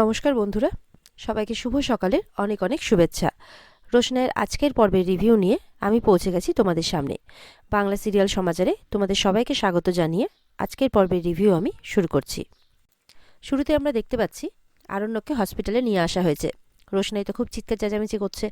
নমস্কার বন্ধুরা, সবাইকে শুভ সকালের অনেক অনেক শুভেচ্ছা। রোশনায়ের আজকের পর্বের রিভিউ নিয়ে আমি পৌঁছে গেছি তোমাদের সামনে। বাংলা সিরিয়াল সমাচারে তোমাদের সবাইকে স্বাগত জানিয়ে আজকের পর্বের রিভিউ আমি শুরু করছি। শুরুতে আমরা দেখতে পাচ্ছি, আরণ্যককে হসপিটালে নিয়ে আসা হয়েছে। রোশনাই তো খুব চিৎকার চেঁচামেচি করছে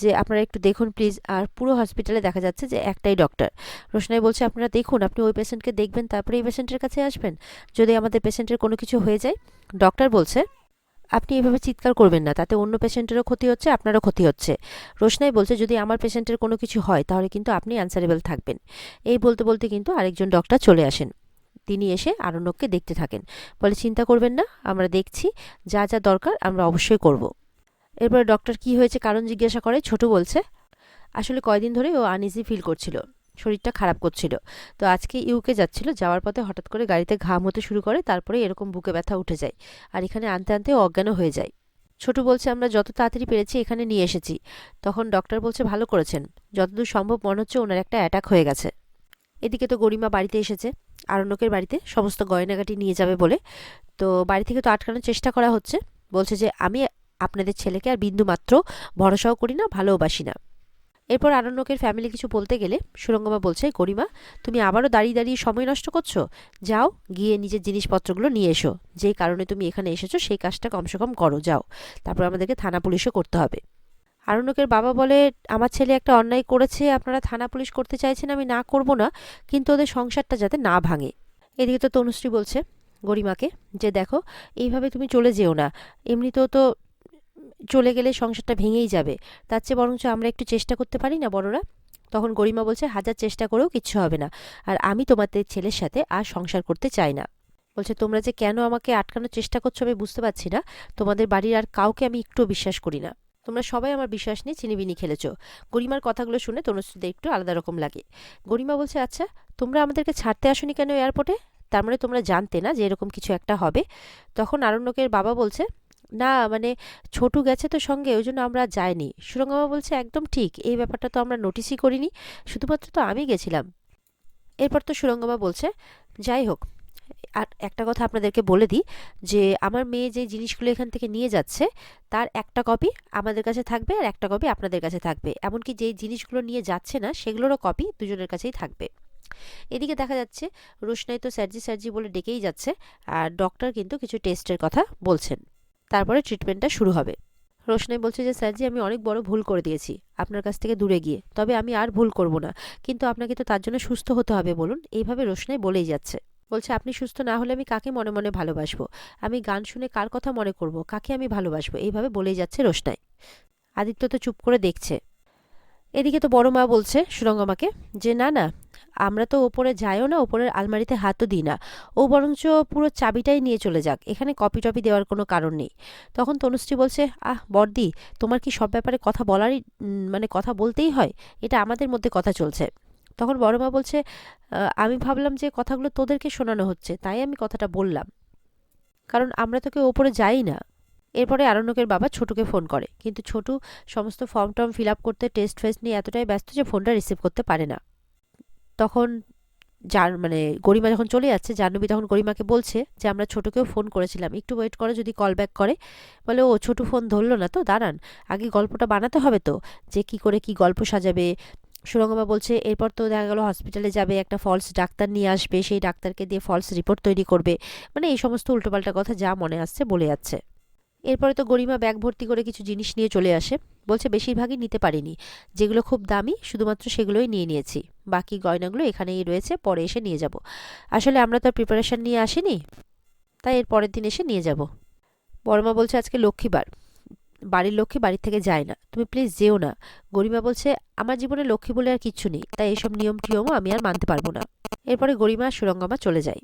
যে, আপনারা একটু দেখুন প্লিজ আর পুরো হসপিটালে দেখা যাচ্ছে যে, একটাই ডক্টর রোশনাই বলছে, আপনারা দেখুন, আপনি ওই পেশেন্টকে দেখবেন, তারপরে এই পেশেন্টের কাছে আসবেন। যদি আমাদের পেশেন্টের কোনো কিছু হয়ে যায় ডক্টর বলছে আপনি এভাবে চিৎকার করবেন না, তাতে অন্য পেশেন্টেরও ক্ষতি হচ্ছে, আপনারও ক্ষতি হচ্ছে। রোশনাই বলছে, যদি আমার পেশেন্টের কোনো কিছু হয়, তাহলে কিন্তু আপনি অ্যান্সারেবল থাকবেন। এই বলতে বলতে কিন্তু আরেকজন ডক্টর চলে আসেন। তিনি এসে আরণ্যককে দেখতে থাকেন। বলে, চিন্তা করবেন না, আমরা দেখছি, যা যা দরকার আমরা অবশ্যই করব। এরপরে ডক্টর কি হয়েছে, কারণ জিজ্ঞাসা করে, ছোট বলছে, আসলে কয়দিন ধরে ও আনইজি ফিল করছিল। শরীরটা খারাপ করছিল। তো আজকে ইউকে যাচ্ছিল, যাওয়ার পথে হঠাৎ করে গাড়িতে ঘাম হতে শুরু করে, তারপরে এরকম বুকে ব্যথা উঠে যায় আর এখানে আনতে আনতে অজ্ঞানও হয়ে যায়। ছোট বলছে, আমরা যত তাড়াতাড়ি পেরেছি এখানে নিয়ে এসেছি। তখন ডক্টর বলছে, ভালো করেছেন। যতদূর সম্ভব মনে হচ্ছে ওনার একটা অ্যাটাক হয়ে গেছে। এদিকে তো গরিমা বাড়িতে এসেছে, আরণ্যকের বাড়িতে, সমস্ত গয়নাগাটি নিয়ে যাবে বলে। তো বাড়ি থেকে তো আটকানোর চেষ্টা করা হচ্ছে। বলছে যে, আমি আপনাদের ছেলেকে আর বিন্দু মাত্র ভরসাও করি না ভালোবাসি না। এরপর আরণ্যকের ফ্যামিলি কিছু বলতে গেলে সুরঙ্গমা বলছে, গরিমা, তুমি আবারও দাঁড়িয়ে দাঁড়িয়ে সময় নষ্ট করছ। যাও, গিয়ে নিজের জিনিসপত্রগুলো নিয়ে এসো। যেই কারণে তুমি এখানে এসেছ, সেই কাজটা কমসে কম করো, যাও। তারপর আমাদেরকে থানা পুলিশও করতে হবে। আরণ্যকের বাবা বলে, আমার ছেলে একটা অন্যায় করেছে, আপনারা থানা পুলিশ করতে চাইছেন, আমি না করব না, কিন্তু ওদের সংসারটা যাতে না ভাঙে। এদিকে তো তনুশ্রী বলছে, গরিমাকে, যে দেখো, এইভাবে তুমি চলে যেও না। এমনিতেও তো চলে গেলে সংসারটা ভেঙেই যাবে। তার চেয়ে বরঞ্চ আমরা একটু চেষ্টা করতে পারি না বড়রা। তখন গরিমা বলছে, হাজার চেষ্টা করেও কিচ্ছু হবে না। আর আমি তোমাদের ছেলের সাথে আর সংসার করতে চাই না। বলছে, তোমরা যে কেন আমাকে আটকানোর চেষ্টা করছ আমি বুঝতে পারছি না। তোমাদের বাড়ির আর কাউকে আমি একটুও বিশ্বাস করি না। তোমরা সবাই আমার বিশ্বাস নিয়ে চিনিবিনি খেলেছো। গরিমার কথাগুলো শুনে তনুশ্রীদের একটু আলাদা রকম লাগে। গরিমা বলছে আচ্ছা তোমরা আমাদেরকে ছাড়তে আসনি কেন এয়ারপোর্টে? তার মানে তোমরা জানতে না যে এরকম কিছু একটা হবে? তখন আরণ্যকের বাবা বলছে না মানে ছোটু গেছে তো সঙ্গে, ওই জন্য আমরা যাইনি। সুরঙ্গমা বলছে, একদম ঠিক, এই ব্যাপারটা তো আমরা নোটিসই করিনি, শুধুমাত্র তো আমি গেছিলাম। এরপর তো সুরঙ্গমা বলছে, যাই হোক, আর একটা কথা আপনাদেরকে বলে দিই, যে আমার মেয়ে যে জিনিসগুলো এখান থেকে নিয়ে যাচ্ছে, তার একটা কপি আমাদের কাছে থাকবে আর একটা কপি আপনাদের কাছে থাকবে। এমনকি যেই জিনিসগুলো নিয়ে যাচ্ছে না, সেগুলোরও কপি দুজনের কাছেই থাকবে। এদিকে দেখা যাচ্ছে, রোশনাই তো স্যারজি স্যারজি বলে ডেকেই যাচ্ছে, আর ডক্টর কিন্তু কিছু টেস্টের কথা বলছেন। তারপরে ট্রিটমেন্টটা শুরু হবে। রোশনাই বলছে যে, স্যার স্যারজি আমি অনেক বড় ভুল করে দিয়েছি, আপনার কাছ থেকে দূরে গিয়ে। তবে আমি আর ভুল করব না। কিন্তু আপনাকে তো তার জন্য সুস্থ হতে হবে বলুন। এইভাবে রোশনাই বলেই যাচ্ছে। বলছে, আপনি সুস্থ না হলে আমি কাকে মনে মনে ভালোবাসবো? আমি গান শুনে কার কথা মনে করব? কাকে আমি ভালোবাসবো? এইভাবে বলেই যাচ্ছে রোশনাই। আদিত্য তো চুপ করে দেখছে। এদিকে তো বড় মা বলছে সুরঙ্গমাকে যে, না না আমরা তো ওপরে যাইও না, ওপরের আলমারিতে হাতও দিই না। ও বরঞ্চ পুরো চাবিটাই নিয়ে চলে যাক, এখানে কপি টপি দেওয়ার কোনো কারণ নেই। তখন তনুশ্রী বলছে, আহ বর্দি তোমার কি সব ব্যাপারে কথা বলারই মানে কথা বলতেই হয়? এটা আমাদের মধ্যে কথা চলছে। তখন বড় মা বলছে আমি ভাবলাম যে কথাগুলো তোদেরকে শোনানো হচ্ছে, তাই আমি কথাটা বললাম। কারণ আমরা তো কেউ ওপরে যাই না। এরপরে আরণ্যকের বাবা ছোটুকে ফোন করে, কিন্তু ছোটু সমস্ত ফর্ম টর্ম ফিল আপ করতে, টেস্ট ফেস্ট নিয়ে এতটাই ব্যস্ত যে ফোনটা রিসিভ করতে পারে না। তখন যার মানে গরিমা যখন চলে যাচ্ছে, জাহ্নবী তখন গরিমাকে বলছে যে, আমরা ছোটকেও ফোন করেছিলাম। একটু ওয়েট করে যদি কল ব্যাক করে। বলে, ও ছোট ফোন ধরলো না তো, দাঁড়ান। আগে গল্পটা বানাতে হবে তো, যে কি করে কি গল্প সাজাবে। সুরঙ্গমা বলছে, এরপর তো দেখা গেল হসপিটালে যাবে, একটা ফলস ডাক্তার নিয়ে আসবে, সেই ডাক্তারকে দিয়ে ফলস রিপোর্ট তৈরি করবে। মানে এই সমস্ত উল্টোপাল্টা কথা যা মনে আসছে বলে যাচ্ছে। এরপরে তো গরিমা ব্যাগ ভর্তি করে কিছু জিনিস নিয়ে চলে আসে। বলছে, বেশিরভাগই নিতে পারিনি। যেগুলো খুব দামি, শুধুমাত্র সেগুলোই নিয়ে নিয়েছি। বাকি গয়নাগুলো এখানেই রয়েছে, পরে এসে নিয়ে যাব। আসলে আমরা তো প্রিপারেশান নিয়ে আসিনি, তাই এর পরের দিন এসে নিয়ে যাব। বড়মা বলছে, আজকে লক্ষ্মীবার। বাড়ির লক্ষ্মী বাড়ির থেকে যায় না। তুমি প্লিজ যেও না। গরিমা বলছে, আমার জীবনে লক্ষ্মী বলে আর কিচ্ছু নেই, তাই এসব নিয়ম টিয়মও আমি আর মানতে পারব না। এরপরে গরিমা সুরঙ্গমা চলে যায়।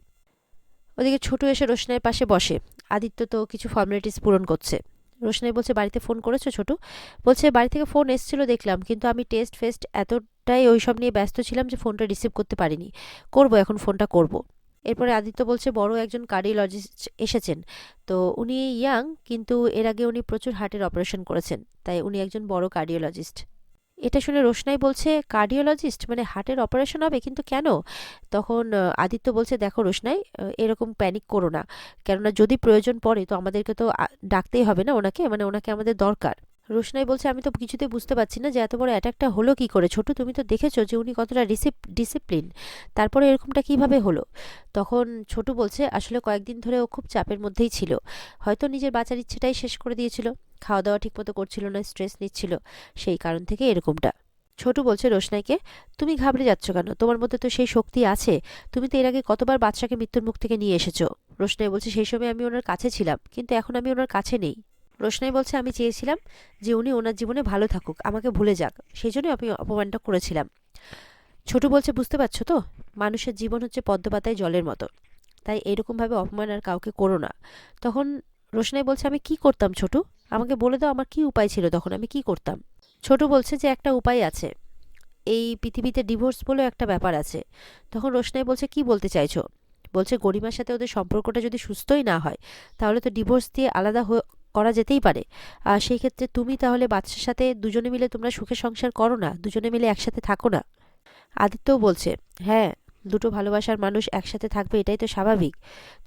ওদিকে ছোট এসে রোশনের পাশে বসে। আদিত্য তো কিছু ফর্মালিটিস পূরণ করছে। রোশনাই বলছে, বাড়িতে ফোন করেছ ছোটু? বলছে, বাড়ি থেকে ফোন এসেছিল, দেখলাম। কিন্তু আমি টেস্ট ফেস্ট এতটাই ওই সব নিয়ে ব্যস্ত ছিলাম যে ফোনটা রিসিভ করতে পারিনি। করব এখন ফোনটা করব। এরপরে আদিত্য বলছে, বড় একজন কার্ডিওলজিস্ট এসেছেন। তো উনি ইয়াং কিন্তু এর আগে উনি প্রচুর হার্টের অপারেশন করেছেন। তাই উনি একজন বড় কার্ডিওলজিস্ট এটা শুনে রোশনাই বলছে, কার্ডিওলজিস্ট? মানে হার্টের অপারেশন হবে কিন্তু কেন? তখন আদিত্য বলছে, দেখো রোশনাই এরকম প্যানিক করো না। কেননা যদি প্রয়োজন পড়ে, তো আমাদেরকে তো ডাকতেই হবে না ওনাকে? মানে ওনাকে আমাদের দরকার। রোশনাই বলছে, আমি তো কিছুতেই বুঝতে পারছি না যে এত বড় অ্যাটাকটা হলো কি করে। ছোট তুমি তো দেখেছ যে উনি কতটা ডিসিপ্লিন। তারপরে এরকমটা কীভাবে হলো? তখন ছোটু বলছে, আসলে কয়েকদিন ধরে ও খুব চাপের মধ্যেই ছিল। হয়তো নিজের বাঁচার ইচ্ছেটাই শেষ করে দিয়েছিল। খাওয়া দাওয়া ঠিকমতো করছিল না, স্ট্রেস নিচ্ছিল। সেই কারণ থেকে এরকমটা। ছোটু বলছে, রোশনাইকে, তুমি ঘাবড়ে যাচ্ছ কেন? তোমার মধ্যে তো সেই শক্তি আছে। তুমি তো এর আগে কতবার বাচ্চাকে মৃত্যুর মুখ থেকে নিয়ে এসেছ। রোশনাই বলছে, সেই সময় আমি ওনার কাছে ছিলাম, কিন্তু এখন আমি ওনার কাছে নেই। রোশনাই বলছে, আমি চেয়েছিলাম যে উনি ওনার জীবনে ভালো থাকুক, আমাকে ভুলে যাক। সেই জন্য আমি অপমানটা করেছিলাম। ছোটু বলছে, বুঝতে পারছ তো? মানুষের জীবন হচ্ছে পদ্মপাতায় জলের মতো। তাই এরকমভাবে অপমান আর কাউকে করো না। তখন রোশনাই বলছে, আমি কি করতাম ছোটু? আমাকে বলে দাও আমার কি উপায় ছিল তখন, আমি কি করতাম? ছোট বলছে যে, একটা উপায় আছে। এই পৃথিবীতে ডিভোর্স বলেও একটা ব্যাপার আছে। তখন রোশনাই বলছে, কি বলতে চাইছো? বলছে, গরিমার সাথে ওদের সম্পর্কটা যদি সুস্থই না হয়, তাহলে তো ডিভোর্স দিয়ে আলাদা করা যেতেই পারে। আর সেই ক্ষেত্রে তুমি তাহলে বাচ্চার সাথে দুজনে মিলে তোমরা সুখে সংসার করো না, দুজনে মিলে একসাথে থাকো না। আদিত্যও বলছে হ্যাঁ দুটো ভালোবাসার মানুষ একসাথে থাকবে, এটাই তো স্বাভাবিক।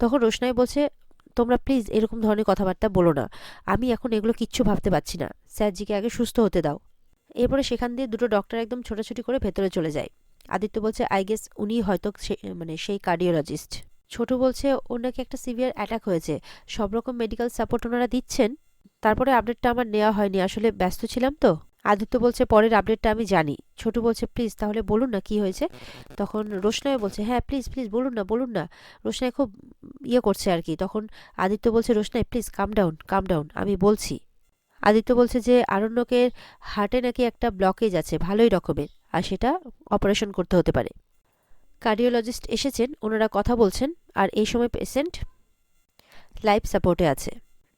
তখন রোশনাই বলছে, তোমরা প্লিজ এরকম ধরনের কথাবার্তা বলো না। আমি এখন এগুলো কিচ্ছু ভাবতে পারছি না। স্যারজিকে আগে সুস্থ হতে দাও। এরপরে সেখান দিয়ে দুটো ডক্টর একদম ছোটাছুটি করে ভেতরে চলে যায়। আদিত্য বলছে আই গেস উনি হয়তো মানে সেই কার্ডিওলজিস্ট ছোট বলছে, ওর নাকি একটা সিভিয়ার অ্যাটাক হয়েছে। সব রকম মেডিকেল সাপোর্ট ওনারা দিচ্ছেন। তারপরে আপডেটটা আমার নেওয়া হয়নি, আসলে ব্যস্ত ছিলাম তো। আদিত্য বলছে, পরের আপডেটটা আমি জানি। ছোট বলছে, প্লিজ, তাহলে বলুন না কি হয়েছে? তখন রোশনায় বলছে হ্যাঁ প্লিজ প্লিজ, বলুন না বলুন না। রোশনাই খুব ইয়ে করছে আর কি। তখন আদিত্য বলছে Roshnai please calm down calm down আমি বলছি। আদিত্য বলছে যে, আরণ্যকের হার্টে নাকি একটা ব্লকেজ আছে, ভালোই রকমের। আর সেটা অপারেশন করতে হতে পারে। কার্ডিওলজিস্ট এসেছেন, ওনারা কথা বলছেন, আর এই সময় পেশেন্ট লাইফ সাপোর্টে আছে।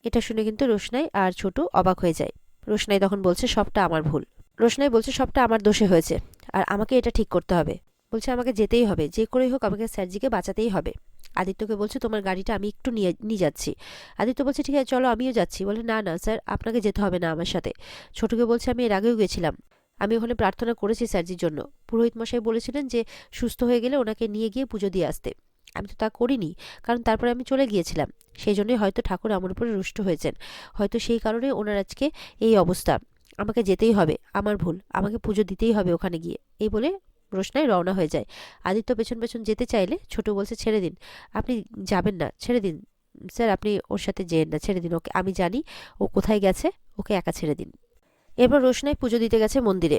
এটা শুনে কিন্তু রোশনাই আর ছোটু অবাক হয়ে যায়। রোশনাই তখন বলছে, সবটা আমার ভুল। রোশনাই বলছে, সবটা আমার দোষে হয়েছে, আর আমাকে এটা ঠিক করতে হবে। বলছে, আমাকে যেতেই হবে, যে করেই হোক আমাকে স্যারজিকে বাঁচাতেই হবে। আদিত্যকে বলছে, তোমার গাড়িটা আমি একটু নিয়ে নিয়ে যাচ্ছি। আদিত্য বলছে, ঠিক আছে, চলো, আমিও যাচ্ছি। বলে, না না, স্যার, আপনাকে যেতে হবে না আমার সাথে। ছোটকে বলছে, আমি এর আগেও গেছিলাম। আমি ওখানে প্রার্থনা করেছি স্যারজির জন্য। পুরোহিত মশাই বলেছিলেন যে, সুস্থ হয়ে গেলে ওনাকে নিয়ে গিয়ে পুজো দিয়ে আসতে। আমি তো তা করিনি, কারণ তারপরে আমি চলে গিয়েছিলাম। সেই জন্যই হয়তো ঠাকুর আমার উপরে রুষ্ট হয়েছেন। হয়তো সেই কারণে ওনার আজকে এই অবস্থা। আমাকে যেতেই হবে, আমার ভুল। আমাকে পুজো দিতেই হবে ওখানে গিয়ে। এই বলে রোশনাই রওনা হয়ে যায়। আদিত্য পেছন পেছন যেতে চাইলে ছোট বলছে, ছেড়ে দিন। আপনি যাবেন না, ছেড়ে দিন। স্যার, আপনি ওর সাথে যেন না, ছেড়ে দিন। ওকে আমি জানি, ও কোথায় গেছে, ওকে একা ছেড়ে দিন। এরপর রোশনাই পুজো দিতে গেছে মন্দিরে।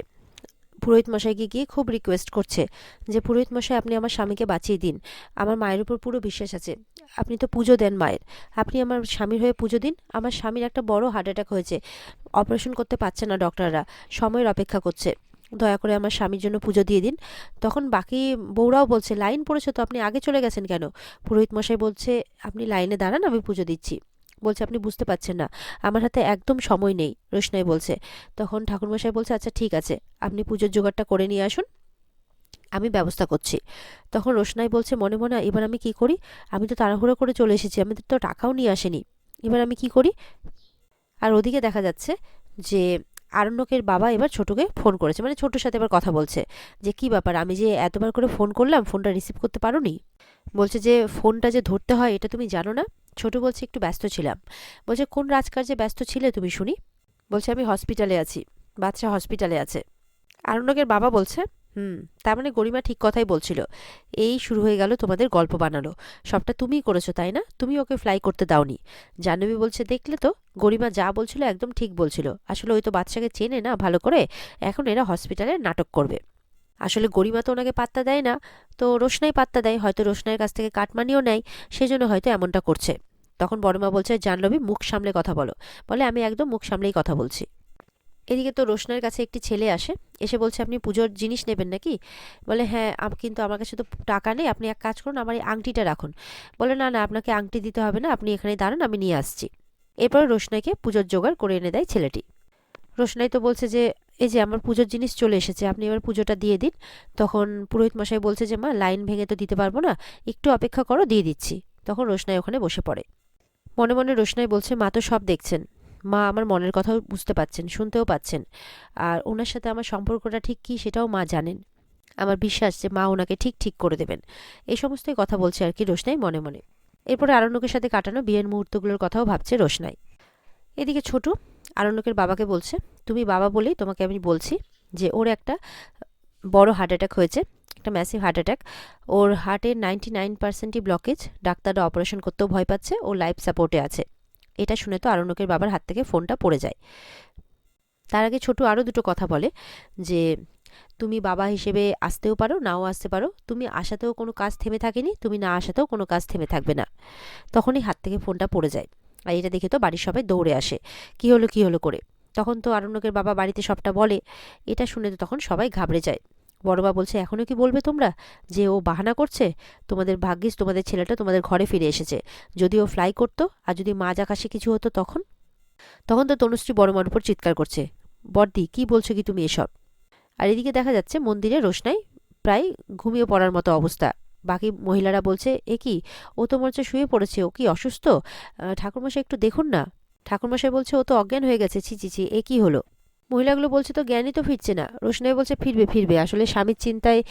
পুরোহিত মশাইকে গিয়ে খুব রিকোয়েস্ট করছে যে, পুরোহিত মশাই, আপনি আমার স্বামীকে বাঁচিয়ে দিন। আমার মায়ের উপর পুরো বিশ্বাস আছে। আপনি তো পুজো দেন মায়ের। আপনি আমার স্বামীর হয়ে পুজো দিন। আমার স্বামীর একটা বড় হার্ট অ্যাটাক হয়েছে। অপারেশন করতে পারছে না ডক্টররা সময়ের অপেক্ষা করছে। দয়া করে আমার স্বামীর জন্য পুজো দিয়ে দিন। তখন বাকি বউরাও বলছে, লাইন পড়েছে তো, আপনি আগে চলে গেছেন কেন? পুরোহিত মশাই বলছে, আপনি লাইনে দাঁড়ান, আমি পুজো দিচ্ছি। বলছে, আপনি বুঝতে পারছেন না। আমার হাতে একদম সময় নেই, রোশনাই বলছে। তখন ঠাকুরমশাই বলছে আচ্ছা ঠিক আছে। আপনি পুজোর জোগাড়টা করে নিয়ে আসুন। আমি ব্যবস্থা করছি। তখন রোশনাই বলছে, মনে মনে, এবার আমি কি করি? আমি তো তাড়াহুড়ো করে চলে এসেছি। আমাদের তো টাকাও নিয়ে আসেনি। এবার আমি কি করি? আর ওদিকে দেখা যাচ্ছে যে আরণ্যকের বাবা এবার ছোটকে ফোন করেছে। মানে ছোটোর সাথে এবার কথা বলছে যে, কি ব্যাপার? আমি যে এতবার করে ফোন করলাম, ফোনটা রিসিভ করতে পারোনি? বলছে যে, ফোনটা যে ধরতে হয়, এটা তুমি জানো না? ছোট বলছে, একটু ব্যস্ত ছিলাম। বলছে, কোন রাজকার্যে ব্যস্ত ছিলে তুমি, শুনি? বলছে, আমি হসপিটালে আছি বাচ্চা হসপিটালে আছে। আরণ্যকের বাবা বলছে, হুম, তার মানে গরিমা ঠিক কথাই বলছিল। এই শুরু হয়ে গেল তোমাদের গল্প বানানো। সবটা তুমিই করেছ, তাই না? তুমি ওকে ফ্লাই করতে দাওনি। জাহ্নবী বলছে, দেখলে তো, গরিমা যা বলছিল একদম ঠিক বলছিল। আসলে ওই তো বাচ্চাকে চেনে না ভালো করে, এখন এরা হসপিটালে নাটক করবে। আসলে গরিমা তো ওনাকে পাত্তা দেয় না, তো রোশনাই পাত্তা দেয়, হয়তো রোশনাইয়ের কাছ থেকে কাটমানিও নেয়, সেজন্য হয়তো এমনটা করছে। তখন বড়মা বলছে জাহ্নবী মুখ সামলে কথা বলো। বলে, আমি একদম মুখ সামলেই কথা বলছি। এদিকে তো রোশনার কাছে একটি ছেলে আসে, এসে বলছে, আপনি পুজোর জিনিস নেবেন নাকি? বলে হ্যাঁ কিন্তু আমার কাছে তো টাকা নেই, আপনি এক কাজ করুন, আমার এই আংটিটা রাখুন। বলে, না না, আপনাকে আংটি দিতে হবে না, আপনি এখানে দাঁড়ান, আমি নিয়ে আসছি। এরপর রোশনাইকে পুজোর জোগাড় করে এনে দেয় ছেলেটি। রোশনাই তো বলছে যে, এই যে, আমার পুজোর জিনিস চলে এসেছে, আপনি এবার পুজোটা দিয়ে দিন। তখন পুরোহিত মশাই বলছে যে, মা, লাইন ভেঙে তো দিতে পারব না, একটু অপেক্ষা করো, দিয়ে দিচ্ছি। তখন রোশনাই ওখানে বসে পড়ে। মনে মনে রোশনাই বলছে, মা তো সব দেখছেন। মা আমার মনের কথাও বুঝতে পাচ্ছেন শুনতেও পাচ্ছেন। আর ওনার সাথে আমার সম্পর্কটা ঠিক কী সেটাও মা জানেন। আমার বিশ্বাস যে মা ওনাকে ঠিক ঠিক করে দেবেন। এই সমস্তই কথা বলছে আর কি রোশনাই মনে মনে। এরপরে আরণ্যকের সাথে কাটানো বিয়ের মুহূর্তগুলোর কথাও ভাবছে রোশনাই। এদিকে ছোটু আরণ্যকের বাবাকে বলছে, তুমি বাবা বলেই তোমাকে আমি বলছি যে ওর একটা বড় হার্ট অ্যাটাক হয়েছে। একটা ম্যাসিভ হার্ট অ্যাটাক ওর হার্টের নাইনটি নাইন পার্সেন্টই ব্লকেজ ডাক্তাররা অপারেশন করতেও ভয় পাচ্ছে, ও লাইফ সাপোর্টে আছে। এটা শুনে তো আরণ্যকের বাবার হাত থেকে ফোনটা পড়ে যায়। তার আগে ছোটু আরও দুটো কথা বলে, যে তুমি বাবা হিসেবে আসতেও পারো, নাও আসতে পারো। তুমি আসাতেও কোনো কাজ থেমে থাকেনি, তুমি না আসাতেও কোনো কাজ থেমে থাকবে না। তখনই হাত থেকে ফোনটা পড়ে যায়। আর এটা দেখে তো বাড়ির সবাই দৌড়ে আসে। কি হলো কি হলো করে? তখন তো আরণ্যকের বাবা বাড়িতে সবটা বলে। এটা শুনে তো তখন সবাই ঘাবড়ে যায়। বড়বা বলছে এখনও কি বলবে তোমরা যে ও বাহানা করছে? তোমাদের ভাগ্যিস তোমাদের ছেলেটা তোমাদের ঘরে ফিরে এসেছে। যদি ও ফ্লাই করতো আর যদি মাঝ আকাশে কিছু হতো তখন? তখন তো তনুশ্রী বড় মার উপর চিৎকার করছে বর্দি কি বলছো কি তুমি এসব? আর এদিকে দেখা যাচ্ছে মন্দিরে রোশনাই প্রায় ঘুমিয়ে পড়ার মতো অবস্থা। বাকি মহিলারা বলছে, এ কি? ও তো মনে শুয়ে পড়েছে। ও কি অসুস্থ? ঠাকুরমশাই একটু দেখুন না। ঠাকুরমশাই বলছে, ও তো অজ্ঞান হয়ে গেছে। ছি ছি ছি। এ কি হলো? মহিলাগুলো বলছে তো জ্ঞানই তো ফিরছে না। রোশনাই বলছে ফিরবে ফিরবে। আসলে স্বামীর চিন্তায়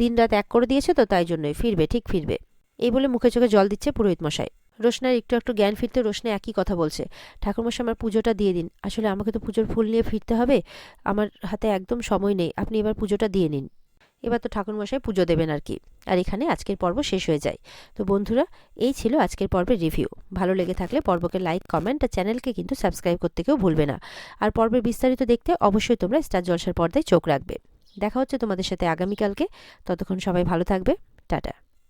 দিন রাত এক করে দিয়েছে তো তাই জন্যই। ফিরবে, ঠিক ফিরবে। এই বলে মুখে চোখে জল দিচ্ছে পুরোহিত মশাই। রোশনার একটু একটু জ্ঞান ফিরতে রোশনা একই কথা বলছে। ঠাকুরমশাই, আমার পুজোটা দিয়ে দিন। আসলে আমাকে তো পুজোর ফুল নিয়ে ফিরতে হবে। আমার হাতে একদম সময় নেই। আপনি এবার পুজোটা দিয়ে নিন। এবার তো ঠাকুরমশাই পুজো দেবেন আর কি। আর এখানে আজকের পর্ব শেষ হয়ে যায়। তো বন্ধুরা, এই ছিল আজকের পর্বের রিভিউ ভালো লেগে থাকলে পর্বকে লাইক কমেন্ট আর চ্যানেলকে কিন্তু সাবস্ক্রাইব করতে কেউ ভুলবে না। আর পর্বের বিস্তারিত দেখতে অবশ্যই তোমরা স্টার জলসার পর্দায় চোখ রাখবে। দেখা হচ্ছে তোমাদের সাথে আগামীকালকে। ততক্ষণ সবাই ভালো থাকবে। টাটা।